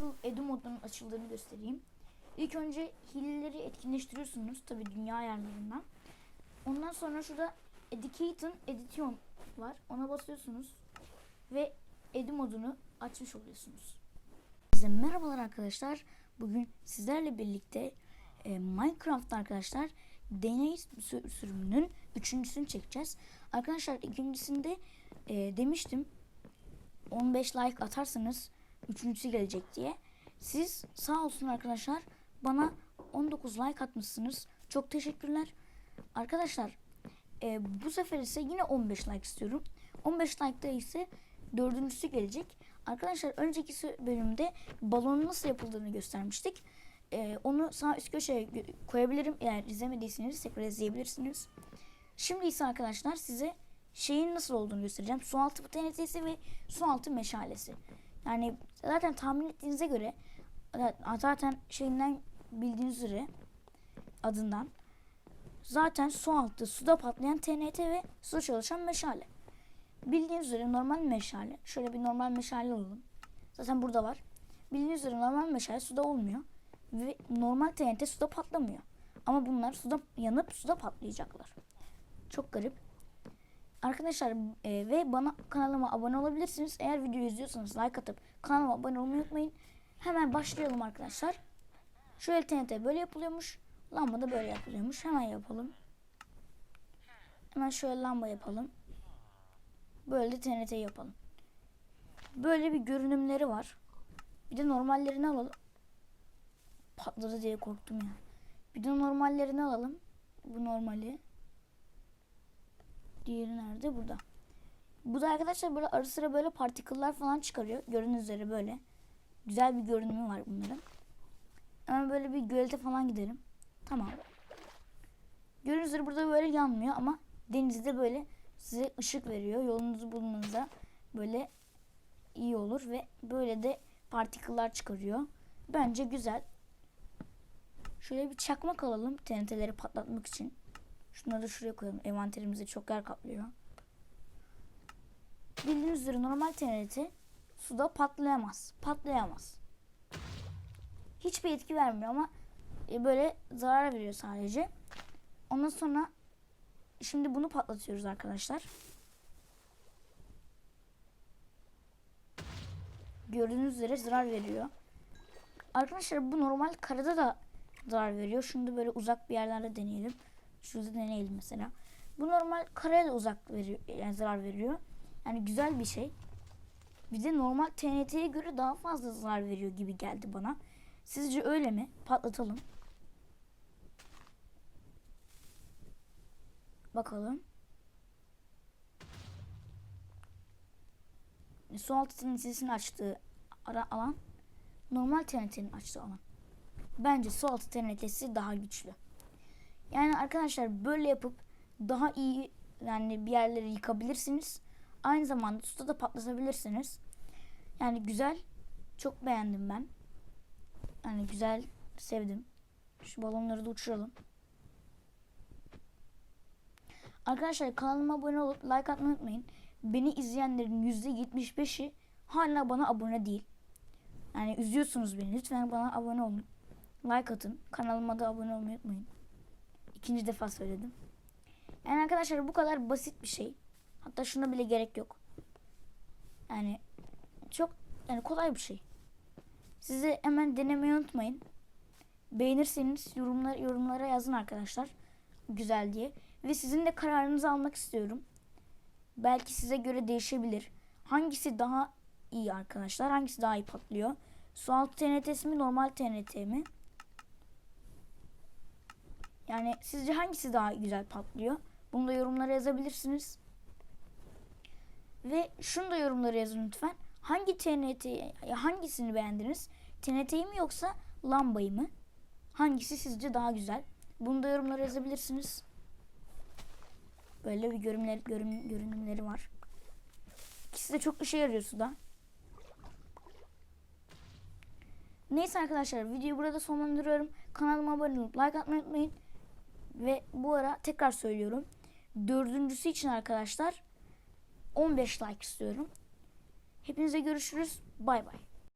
nasıl Edu modunun açıldığını göstereyim. İlk önce hileleri etkinleştiriyorsunuz. Tabi dünya ayarlarından. Ondan sonra şurada Educate'ın Edition var. Ona basıyorsunuz. Ve Edu modunu açmış oluyorsunuz. Size merhabalar arkadaşlar. Bugün sizlerle birlikte e, Minecraft arkadaşlar deney sü- sürümünün üçüncüsünü çekeceğiz. Arkadaşlar ikincisinde e, demiştim 15 like atarsanız üçüncüsü gelecek diye. Siz sağ olsun arkadaşlar bana 19 like atmışsınız. Çok teşekkürler. Arkadaşlar e, bu sefer ise yine 15 like istiyorum. 15 like'da ise dördüncüsü gelecek. Arkadaşlar önceki bölümde balonun nasıl yapıldığını göstermiştik. E, onu sağ üst köşeye koyabilirim. Eğer izlemediyseniz tekrar izleyebilirsiniz. Şimdi ise arkadaşlar size şeyin nasıl olduğunu göstereceğim. Sualtı TNT'si ve sualtı meşalesi. Yani zaten tahmin ettiğinize göre zaten şeyinden bildiğiniz üzere adından zaten su altı suda patlayan TNT ve suda çalışan meşale. Bildiğiniz üzere normal meşale. Şöyle bir normal meşale alalım. Zaten burada var. Bildiğiniz üzere normal meşale suda olmuyor. Ve normal TNT suda patlamıyor. Ama bunlar suda yanıp suda patlayacaklar. Çok garip. Arkadaşlar e, ve bana kanalıma abone olabilirsiniz. Eğer videoyu izliyorsanız like atıp kanalıma abone olmayı unutmayın. Hemen başlayalım arkadaşlar. Şöyle TNT böyle yapılıyormuş. Lamba da böyle yapılıyormuş. Hemen yapalım. Hemen şöyle lamba yapalım. Böyle TNT yapalım. Böyle bir görünümleri var. Bir de normallerini alalım. Patladı diye korktum ya. Bir de normallerini alalım. Bu normali. Diğeri nerede? Burada. Bu da arkadaşlar böyle ara sıra böyle partiküller falan çıkarıyor. Gördüğünüz üzere böyle. Güzel bir görünümü var bunların. Hemen böyle bir gölete falan gidelim. Tamam. Gördüğünüz üzere burada böyle yanmıyor ama denizde böyle size ışık veriyor. Yolunuzu bulmanıza böyle iyi olur ve böyle de partiküller çıkarıyor. Bence güzel. Şöyle bir çakmak alalım TNT'leri patlatmak için. Şunları da şuraya koyalım. Envanterimize çok yer kaplıyor. Bildiğiniz üzere normal TNT suda patlayamaz. Patlayamaz. Hiçbir etki vermiyor ama e, böyle zarar veriyor sadece. Ondan sonra şimdi bunu patlatıyoruz arkadaşlar. Gördüğünüz üzere zarar veriyor. Arkadaşlar bu normal karada da zarar veriyor. Da böyle uzak bir yerlerde deneyelim. Şurada deneyelim mesela. Bu normal karaya da uzak veriyor, yani zarar veriyor. Yani güzel bir şey. Bir de normal TNT'ye göre daha fazla zarar veriyor gibi geldi bana. Sizce öyle mi? Patlatalım. Bakalım. Su altı TNT'sini açtığı ara alan normal TNT'nin açtığı alan. Bence su altı TNT'si daha güçlü. Yani arkadaşlar böyle yapıp daha iyi yani bir yerleri yıkabilirsiniz. Aynı zamanda suda da patlatabilirsiniz. Yani güzel. Çok beğendim ben. Yani güzel sevdim. Şu balonları da uçuralım. Arkadaşlar kanalıma abone olup like atmayı unutmayın. Beni izleyenlerin %75'i hala bana abone değil. Yani üzüyorsunuz beni. Lütfen bana abone olun. Like atın. Kanalıma da abone olmayı unutmayın. İkinci defa söyledim. Yani arkadaşlar bu kadar basit bir şey. Hatta şuna bile gerek yok. Yani çok yani kolay bir şey. Size hemen denemeyi unutmayın. Beğenirseniz yorumlar, yorumlara yazın arkadaşlar. Güzel diye. Ve sizin de kararınızı almak istiyorum. Belki size göre değişebilir. Hangisi daha iyi arkadaşlar? Hangisi daha iyi patlıyor? Sualtı TNT'si mi normal TNT mi? Yani sizce hangisi daha güzel patlıyor? Bunu da yorumlara yazabilirsiniz. Ve şunu da yorumlara yazın lütfen. Hangi TNT, hangisini beğendiniz? TNT'yi mi yoksa lambayı mı? Hangisi sizce daha güzel? Bunu da yorumlara yazabilirsiniz. Böyle bir görünümler, görün, görünümleri var. İkisi de çok işe yarıyor suda. Neyse arkadaşlar videoyu burada sonlandırıyorum. Kanalıma abone olup like atmayı unutmayın. Ve bu ara tekrar söylüyorum. Dördüncüsü için arkadaşlar 15 like istiyorum. Hepinize görüşürüz. Bay bay.